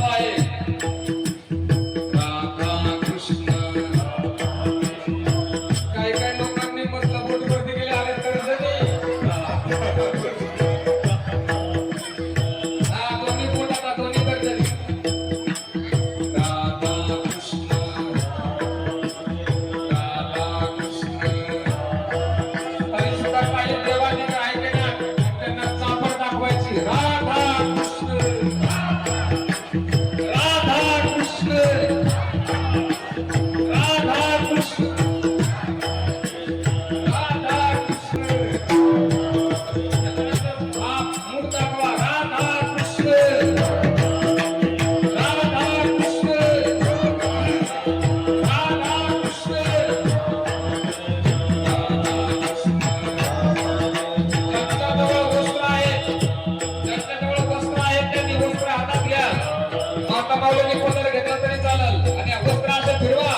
vai. पावलं पावलं कोणाला घेतला तरी चालेल आणि वस्त्र असं फिरवा